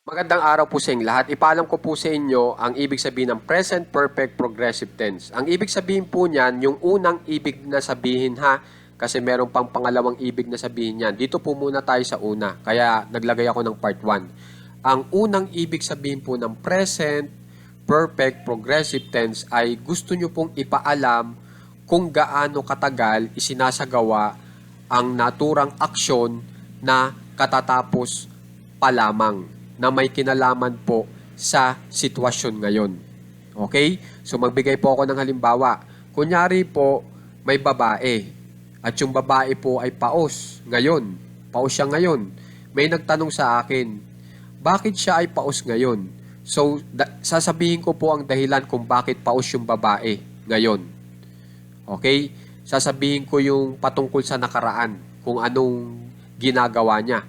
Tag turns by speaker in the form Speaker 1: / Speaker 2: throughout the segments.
Speaker 1: Magandang araw po sa inyong lahat. Ipaalam ko po sa inyo ang ibig sabihin ng present perfect progressive tense. Ang ibig sabihin po niyan, yung unang ibig na sabihin ha, kasi meron pang pangalawang ibig na sabihin niyan. Dito po muna tayo sa una, kaya naglagay ako ng part 1. Ang unang ibig sabihin po ng present perfect progressive tense ay gusto nyo pong ipaalam kung gaano katagal isinasagawa ang naturang aksyon na katatapos pa lamang na may kinalaman po sa sitwasyon ngayon. Okay? So magbigay po ako ng halimbawa. Kunyari po, may babae at yung babae po ay paos ngayon. Paos siya ngayon. May nagtanong sa akin, bakit siya ay paos ngayon? So, sasabihin ko po ang dahilan kung bakit paos yung babae ngayon. Okay? Sasabihin ko yung patungkol sa nakaraan, kung anong ginagawa niya.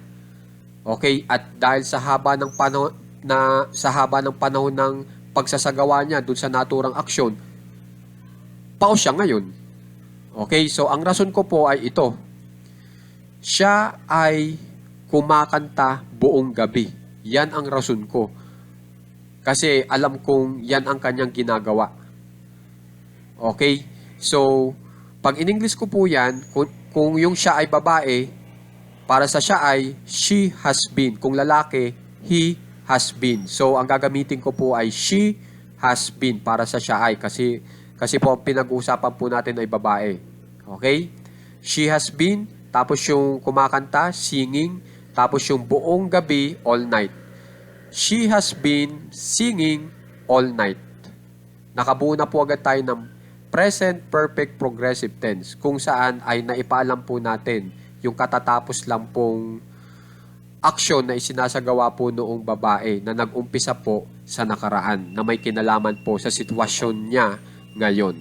Speaker 1: Okay? At dahil sa haba ng panahon na sa haba ng panahon ng pagsasagawa niya dun sa naturang aksyon, paos siya ngayon. Okay? So ang rason ko po ay ito. Siya ay kumakanta buong gabi. Yan ang rason ko. Kasi alam kong yan ang kanyang ginagawa. Okay? So, pag in English ko po yan, kung, kung yung siya ay babae, para sa siya ay she has been. Kung lalaki, he has been. So, ang gagamitin ko po ay she has been para sa siya ay. Kasi, kasi po, ang pinag-uusapan po natin ay babae. Okay? She has been, tapos yung kumakanta, singing, tapos yung buong gabi, all night. She has been singing all night. Nakabuo na po agad tayo ng present perfect progressive tense kung saan ay naipaalam po natin yung katatapos lang pong aksyon na isinasagawa po noong babae na nag-umpisa po sa nakaraan na may kinalaman po sa sitwasyon niya ngayon.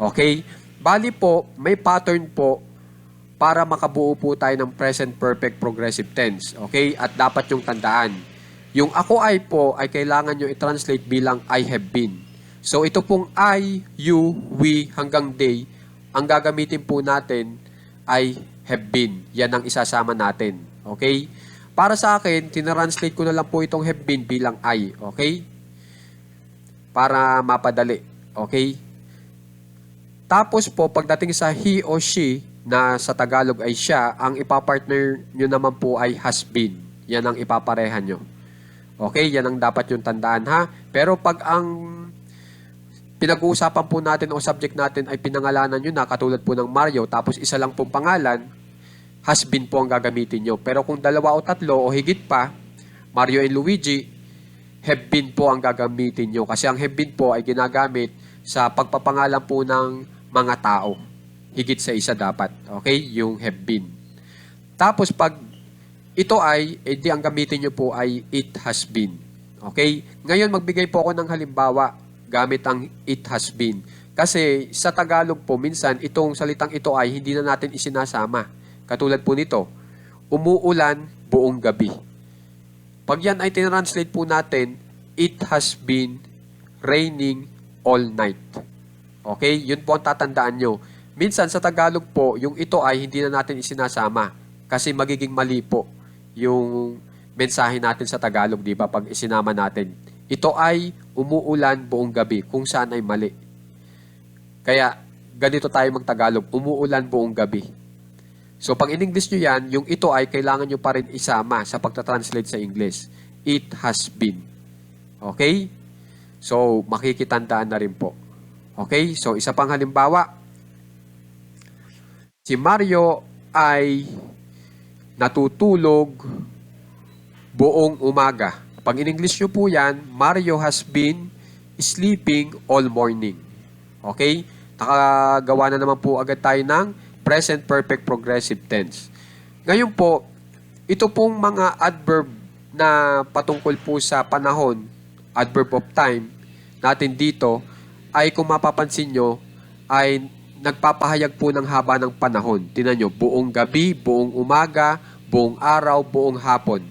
Speaker 1: Okay? Bali po, may pattern po para makabuo po tayo ng present perfect progressive tense. Okay? At dapat yung tandaan. Yung ako ay po ay kailangan nyo i-translate bilang I have been. So ito pong I, you, we hanggang they, ang gagamitin po natin ay have been. Yan ang isasama natin. Okay? Para sa akin, tinranslate ko na lang po itong have been bilang I. Okay? Para mapadali. Okay? Tapos po, pagdating sa he o she, na sa Tagalog ay siya, ang ipapartner nyo naman po ay has been. Yan ang ipaparehan nyo. Okay? Yan ang dapat yung tandaan ha. Pero pag ang pinag-uusapan po natin o subject natin ay pinangalanan nyo na katulad po ng Mario tapos isa lang pong pangalan, has been po ang gagamitin nyo. Pero kung dalawa o tatlo o higit pa, Mario and Luigi, have been po ang gagamitin nyo. Kasi ang have been po ay ginagamit sa pagpapangalan po ng mga tao. Higit sa isa dapat. Okay? Yung have been. Tapos pag ito ay, edi ang gamitin nyo po ay it has been. Okay? Ngayon magbigay po ako ng halimbawa gamit ang it has been. Kasi sa Tagalog po, minsan itong salitang ito ay hindi na natin isinasama. Katulad po nito, umuulan buong gabi. Pag yan ay tinranslate po natin, it has been raining all night. Okay? Yun po ang tatandaan nyo. Minsan sa Tagalog po, yung ito ay hindi na natin isinasama kasi magiging mali po yung mensahe natin sa Tagalog, di ba? Pag isinama natin. Ito ay umuulan buong gabi kung saan ay mali. Kaya ganito tayo magtagalog, umuulan buong gabi. So pag in-English nyo yan, yung ito ay kailangan nyo pa rin isama sa pagta-translate sa English. It has been. Okay? So makikitandaan na rin po. Okay? So isa pang halimbawa. Si Mario ay natutulog buong umaga. Pag in-English nyo po yan, Mario has been sleeping all morning. Okay? Nakagawa na naman po agad tayo ng present perfect progressive tense. Ngayon po, ito pong mga adverb na patungkol po sa panahon, adverb of time, natin dito, ay kung mapapansin nyo, ay nagpapahayag po ng haba ng panahon. Tinan nyo, buong gabi, buong umaga, buong araw, buong hapon.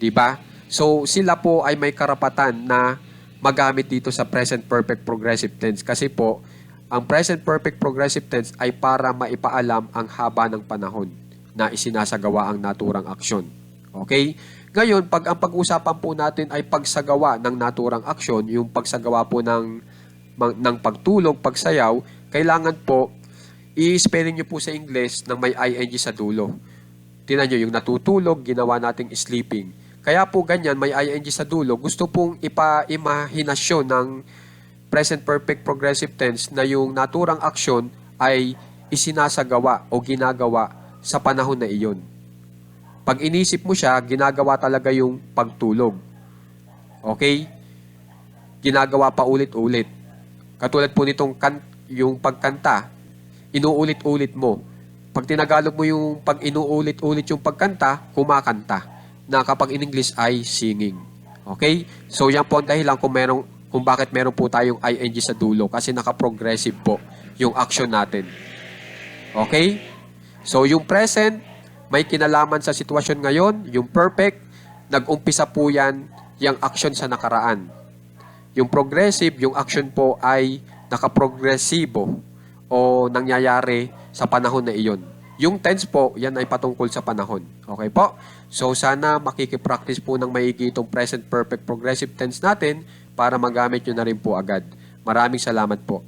Speaker 1: 'Di ba? So sila po ay may karapatan na magamit dito sa present perfect progressive tense kasi po ang present perfect progressive tense ay para maipaalam ang haba ng panahon na isinasagawa ang naturang aksyon. Okay? Ngayon, pag ang pag-usapan po natin ay pagsagawa ng naturang aksyon, yung pagsagawa po ng, ng pagtulog, pagsayaw, kailangan po i-spelling nyo po sa English ng may ing sa dulo. Tinan nyo, yung natutulog, ginawa nating sleeping. Kaya po ganyan, may ing sa dulo, gusto pong ipa-imahinasyon ng present perfect progressive tense na yung naturang aksyon ay isinasagawa o ginagawa sa panahon na iyon. Pag inisip mo siya, ginagawa talaga yung pagtulog. Okay? Ginagawa pa ulit-ulit. Katulad po nitong kan- yung pagkanta, inuulit-ulit mo. Pag tinagalog mo yung pag inuulit-ulit yung pagkanta, kumakanta. Na kapag in English ay singing. Okay? So yan po ang dahilan kung merong kung bakit meron po tayong ing sa dulo kasi naka-progressive po yung action natin. Okay? So yung present may kinalaman sa sitwasyon ngayon, yung perfect nag-umpisa po yan yung action sa nakaraan. Yung progressive, yung action po ay nakaprogresibo o nangyayari sa panahon na iyon. Yung tense po, yan ay patungkol sa panahon. Okay po? So sana makikipractice po ng maigi itong present perfect progressive tense natin para magamit nyo na rin po agad. Maraming salamat po.